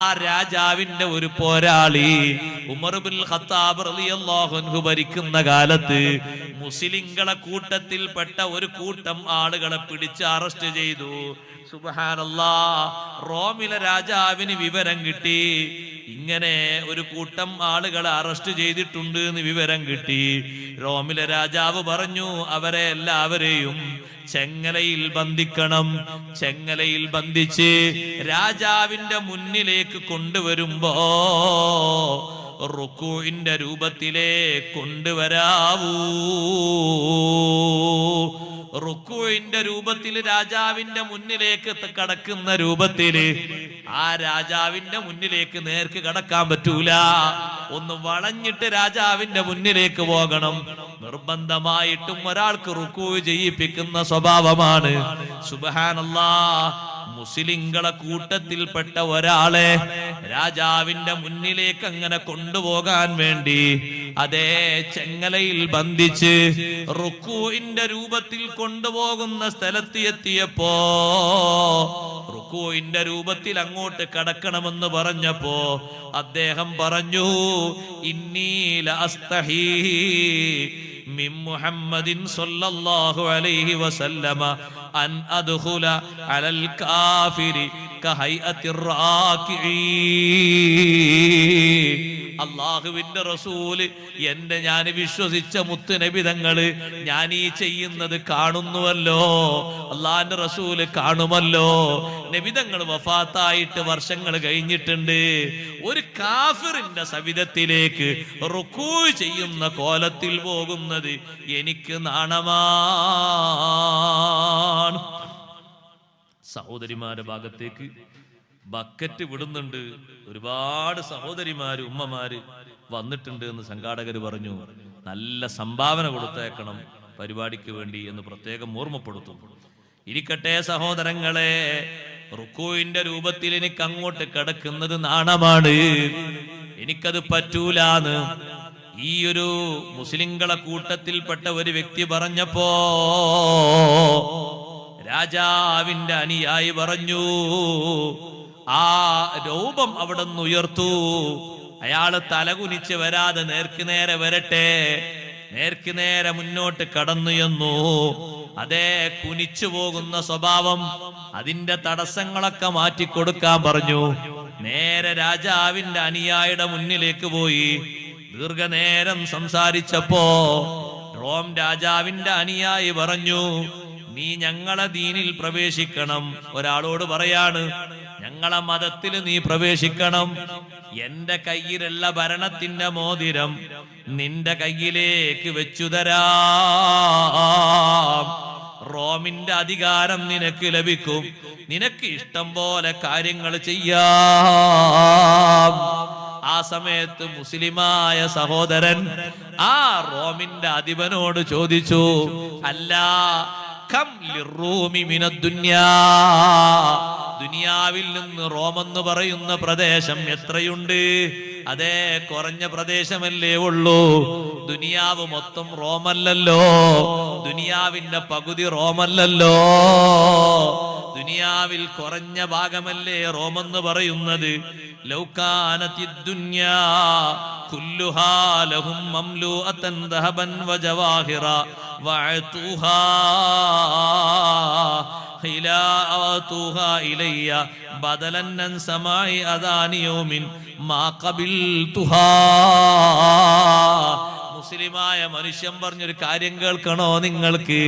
ആ രാജാവിന്റെ ഒരു പോരാളി ഉമർബിൻ ഖത്താബ് റളിയല്ലാഹു ഭരിക്കുന്ന കാലത്ത് മുസ്ലിങ്ങളെ കൂട്ടത്തിൽപ്പെട്ട ഒരു കൂട്ടം ആളുകളെ പിടിച്ച് അറസ്റ്റ് ചെയ്തു. സുബ്ഹാനല്ലാ റോമിലെ രാജാവിന് വിവരം കിട്ടി. ഇങ്ങനെ ഒരു കൂട്ടം ആളുകളെ അറസ്റ്റ് ചെയ്തിട്ടുണ്ട് എന്ന് വിവരം കിട്ടി. റോമിലെ രാജാവ് പറഞ്ഞു അവരെ എല്ലാവരെയും ചെങ്ങലയിൽ ബന്ധിക്കണം. ചെങ്ങലയിൽ ബന്ധിച്ച് രാജാവിന്റെ മുന്നിലേക്ക് കൊണ്ടുവരുമ്പോ റുക്കുവിന്റെ രൂപത്തിലേ കൊണ്ടുവരാവൂ. റുക്കുവിന്റെ രൂപത്തിൽ രാജാവിന്റെ മുന്നിലേക്ക് കടക്കുന്ന രൂപത്തിൽ ആ രാജാവിന്റെ മുന്നിലേക്ക് നേർക്ക് കടക്കാൻ പറ്റൂല. ഒന്ന് വളഞ്ഞിട്ട് രാജാവിന്റെ മുന്നിലേക്ക് പോകണം. നിർബന്ധമായിട്ടും ഒരാൾക്ക് റുക്കു ചെയ്യിപ്പിക്കുന്ന സ്വഭാവമാണ്. സുബഹാനല്ലാ മുസ്ലിങ്ങളെ കൂട്ടത്തിൽപ്പെട്ട ഒരാളെ രാജാവിന്റെ മുന്നിലേക്ക് അങ്ങനെ കൊണ്ടുപോകാൻ വേണ്ടി അതേ ചെങ്ങലയിൽ ബന്ധിച്ച് റുക്കുവിന്റെ രൂപത്തിൽ കൊണ്ടുപോകുന്ന സ്ഥലത്ത് എത്തിയപ്പോ റുക്കുവിന്റെ രൂപത്തിൽ അങ്ങോട്ട് കടക്കണമെന്ന് പറഞ്ഞപ്പോ അദ്ദേഹം പറഞ്ഞു ഇന്നീല അസ്തഹീ മിം മുഹമ്മദിൻ സ്വല്ലല്ലാഹു അലൈഹി വസല്ലമ. وسلم أن أدخل على الكافر كهيئة الراكعين അള്ളാഹുവിന്റെ റസൂൽ എന്റെ ഞാൻ വിശ്വസിച്ച മുത്ത് നബിതങ്ങൾ ഞാൻ ഈ ചെയ്യുന്നത് കാണുന്നുവല്ലോ അള്ളാഹിന്റെ റസൂൽ കാണുമല്ലോ. നബിതങ്ങൾ വഫാത്തായിട്ട് വർഷങ്ങൾ കഴിഞ്ഞിട്ടുണ്ട്. ഒരു കാഫിറിന്റെ സവിധത്തിലേക്ക് റുക്കൂ ചെയ്യുന്ന കോലത്തിൽ പോകുന്നത് എനിക്ക് നാണമാണ്. സഹോദരിമാരുടെ ഭാഗത്തേക്ക് ബക്കറ്റ് വിടുന്നുണ്ട്. ഒരുപാട് സഹോദരിമാര് ഉമ്മമാര് വന്നിട്ടുണ്ട് എന്ന് സംഘാടകർ പറഞ്ഞു. നല്ല സംഭാവന കൊടുത്തേക്കണം പരിപാടിക്ക് വേണ്ടി എന്ന് പ്രത്യേകം ഓർമ്മപ്പെടുത്തും. ഇരിക്കട്ടെ സഹോദരങ്ങളെ റുക്കുവിന്റെ രൂപത്തിൽ എനിക്ക് അങ്ങോട്ട് കിടക്കുന്നത് നാണമാണ്. എനിക്കത് പറ്റൂലാന്ന് ഈ ഒരു മുസ്ലിങ്ങളെ കൂട്ടത്തിൽപ്പെട്ട ഒരു വ്യക്തി പറഞ്ഞപ്പോ രാജാവിന്റെ അനുയായി പറഞ്ഞു ആ രൂപം അവിടെ നിന്ന് ഉയർത്തു. അയാൾ തലകുനിച്ച് വരാതെ നേർക്ക് നേരെ വരട്ടെ. നേർക്ക് നേരെ മുന്നോട്ട് കടന്നു എന്നു അതേ കുനിച്ചു പോകുന്ന സ്വഭാവം അതിന്റെ തടസ്സങ്ങളൊക്കെ മാറ്റിക്കൊടുക്കാൻ പറഞ്ഞു. നേരെ രാജാവിന്റെ അനുയായിയുടെ മുന്നിലേക്ക് പോയി. ദീർഘനേരം സംസാരിച്ചപ്പോ റോം രാജാവിന്റെ അനുയായി പറഞ്ഞു നീ ഞങ്ങളെ ദീനിൽ പ്രവേശിക്കണം. ഒരാളോട് പറയാണ് ഞങ്ങളെ മതത്തിൽ നീ പ്രവേശിക്കണം. എന്റെ കയ്യിലുള്ള ഭരണത്തിന്റെ മോതിരം നിന്റെ കയ്യിലേക്ക് വെച്ചു റോമിന്റെ അധികാരം നിനക്ക് ലഭിക്കും. നിനക്ക് ഇഷ്ടം പോലെ കാര്യങ്ങൾ ചെയ്യാ. ആ സമയത്ത് മുസ്ലിമായ സഹോദരൻ ആ റോമിന്റെ അധിപനോട് ചോദിച്ചു അല്ല കം ലിറൂമി മിനദ്ദുന്യാ ദുനിയാവിൽ നിന്ന് റോമെന്ന് പറയുന്ന പ്രദേശം എത്രയുണ്ട്? അതേ കുറഞ്ഞ പ്രദേശമല്ലേ ഉള്ളൂ. ദുനിയാവ് മൊത്തം റോമല്ലല്ലോ. ദുനിയാവിന്റെ പകുതി റോമല്ലല്ലോ. ദുനിയാവിൽ കുറഞ്ഞ ഭാഗമല്ലേ റോമെന്ന് പറയുന്നത്? ലൗകാനത്തി ഇലയ്യ മുസ്ലിമായ മനുഷ്യൻ പറഞ്ഞൊരു കാര്യം കേൾക്കണോ നിങ്ങൾക്ക്?